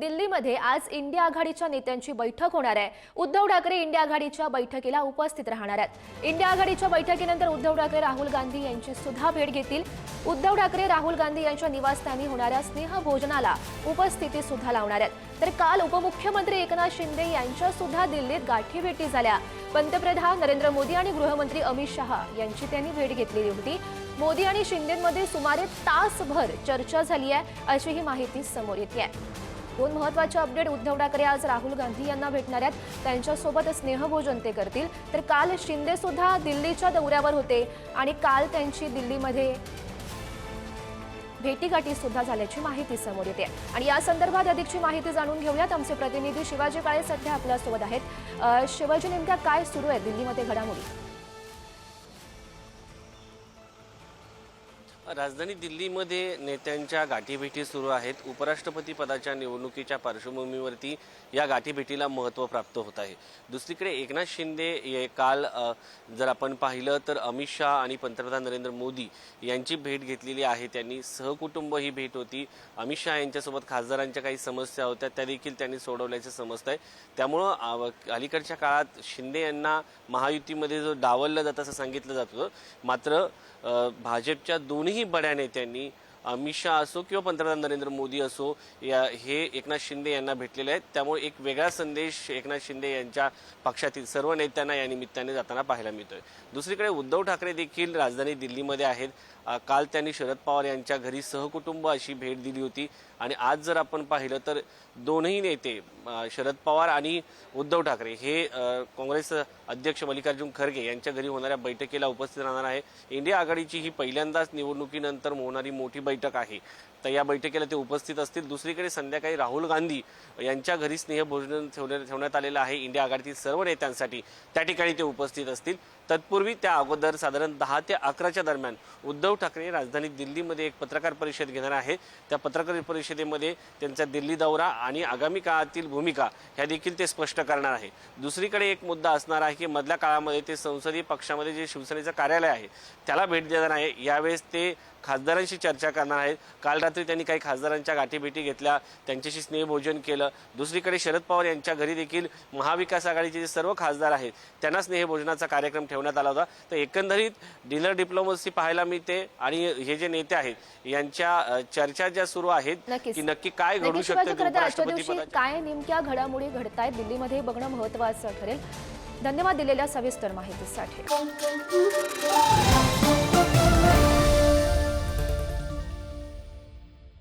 दिल्लीमध्ये आज इंडिया आघाडीच्या नेत्यांची बैठक होणार आहे. उद्धव ठाकरे इंडिया आघाडीच्या बैठकीला उपस्थित राहणार आहेत. इंडिया आघाडीच्या बैठकीनंतर उद्धव ठाकरे राहुल गांधी यांची सुद्धा भेट घेतील. उद्धव ठाकरे राहुल गांधी यांच्या निवासस्थानी होणाऱ्या स्नेहभोजनाला उपस्थिती सुद्धा लावणार आहेत. तर काल उपमुख्यमंत्री एकनाथ शिंदे यांच्या सुद्धा दिल्लीत गाठीभेटी झाल्या. पंतप्रधान नरेंद्र मोदी आणि गृहमंत्री अमित शहा यांची त्यांनी भेट घेतलेली होती. मोदी आणि शिंदेमध्ये सुमारे तासभर चर्चा झाली आहे अशी ही माहिती समोर येते आहे. दोन महत्त्वाचे अपडेट उद्धव ठाकरे आज राहुल गांधी यांना भेटणार आहेत. त्यांच्यासोबत स्नेहभोजन ते करतील. तर काल शिंदे सुद्धा दिल्लीच्या दौऱ्यावर होते आणि काल त्यांची दिल्लीमध्ये भेटीगाठी सुद्धा झाल्याची माहिती समोर येते. आणि या संदर्भात अधिकची माहिती जाणून घेऊयात. आमचे प्रतिनिधी शिवाजी काळे सध्या आपल्यासोबत आहेत. शिवाजी नेमक्या काय सुरू आहे दिल्लीमध्ये घडामोडी? राजधानी दिल्लीमध्ये नेत्यांच्या गाठीभेटी सुरू आहेत. उपराष्ट्रपती पदाच्या निवडणुकीच्या पार्श्वभूमीवरती या गाठीभेटीला महत्त्व प्राप्त होत आहे. दुसरीकडे एकनाथ शिंदे हे काल जर आपण पाहिलं तर अमित शहा आणि पंतप्रधान नरेंद्र मोदी यांची भेट घेतलेली आहे. त्यांनी सहकुटुंब ही भेट होती. अमित शहा यांच्यासोबत खासदारांच्या काही समस्या होत्या. त्या देखील त्यांनी सोडवल्याचं समजत आहे. त्यामुळं अलीकडच्या काळात शिंदे यांना महायुतीमध्ये जो डावललं जातं असं सांगितलं जात होतं. मात्र भाजपच्या दोन्ही बड्या नेत्यांनी अमित शहा असो किंवा पंतप्रधान नरेंद्र मोदी असो या हे एकनाथ शिंदे यांना भेटलेले आहेत. त्यामुळे एक वेगळा संदेश एकनाथ शिंदे यांच्या पक्षातील सर्व नेत्यांना या निमित्ताने जाताना पाहायला मिळतोय. दुसरीकडे उद्धव ठाकरे देखील राजधानी दिल्लीमध्ये आहेत. काल त्यांनी शरद पवार यांच्या घरी सहकुटुंब अशी भेट दिली होती. आणि आज जर आपण पाहिलं तर दोनही नेते शरद पवार आणि उद्धव ठाकरे हे काँग्रेस अध्यक्ष मल्लिकार्जुन खरगे यांच्या घरी होणाऱ्या बैठकीला उपस्थित राहणार आहे. इंडिया आघाडीची ही पहिल्यांदाच निवडणुकीनंतर होणारी मोठी बैठक आहे. तर या बैठकीला ते उपस्थित असतील. दुसरीकडे संध्याकाळी राहुल गांधी यांच्या घरी स्नेहभोजन ठेवण्या- ठेवण्यात आलेलं आहे. इंडिया आघाडीतील सर्व नेत्यांसाठी त्या ठिकाणी ते उपस्थित असतील. तत्पूर्वी त्या अगोदर साधारण दहा ते अकराच्या दरम्यान उद्धव ठाकरे राजधानी दिल्लीमध्ये एक पत्रकार परिषद घेणार आहे. त्या पत्रकार परिषदेमध्ये त्यांचा दिल्ली दौरा आणि आगामी काळातील भूमिका ह्या देखील ते स्पष्ट करणार आहे. दुसरीकडे एक मुद्दा असणार आहे की मधल्या काळामध्ये ते संसदीय पक्षामध्ये जे शिवसेनेचं कार्यालय आहे त्याला भेट देणार आहे. यावेळेस ते खासदारांशी चर्चा करणार आहेत. काल रात्री त्यांनी काही खासदारांच्या गाठीभेटी घेतल्या त्यांच्याशी स्नेहभोजन केलं. दुसरीकडे शरद पवार यांच्या घरी देखील महाविकास आघाडीचे जे सर्व खासदार आहेत त्यांना स्नेहभोजनाचा कार्यक्रम ठेवण्यात आला होता. तर एकंदरीत डिनर डिप्लोमसी पाहायला मिळते आणि हे जे नेते आहेत यांच्या चर्चा ज्या सुरू आहेत. की नक्की काय घडू शकतं काय नेमक्या घडामोडी घडतायत दिल्लीमध्ये हे बघणं महत्वाचं ठरेल. धन्यवाद दिलेल्या सविस्तर माहितीसाठी.